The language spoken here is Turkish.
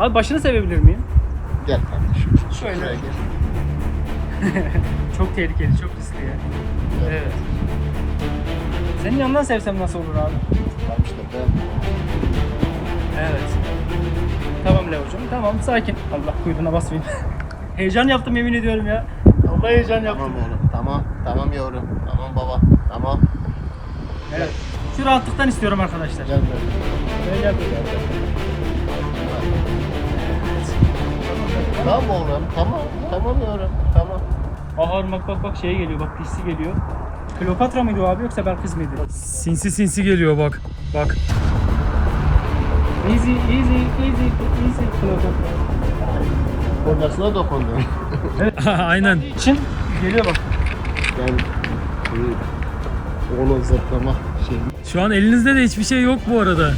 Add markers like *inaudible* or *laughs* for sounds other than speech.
Abi başını sevebilir miyim? Gel kardeşim. Şöyle. Şuraya gel. *laughs* Çok tehlikeli, çok riskli ya. Evet. Senin yanından sevsem nasıl olur abi? Tamam işte ben. Evet. Tamam Leo'cum. Tamam sakin. Allah kuyruğuna basmayayım. *laughs* heyecan yaptım yemin ediyorum ya. Allah heyecan yaptım. Tamam oğlum. Tamam. Tamam yavrum. Tamam baba. Tamam. Evet. Şu rahatlıktan istiyorum arkadaşlar. Gel böyle. Gel gel. Tamam oğlum. Tamam. Tamam yavrum. Tamam. Aha bak bak bak şeye geliyor bak dişsi geliyor. Kleopatra mıydı o abi yoksa Belkıs mıydı? Sinsi sinsi geliyor bak. Bak. Easy easy easy easy Kleopatra. Konyasına dokundun. Evet. *laughs* Aynen. için geliyor bak. ben şey, onu zıplama şey. Şu an elinizde de hiçbir şey yok bu arada.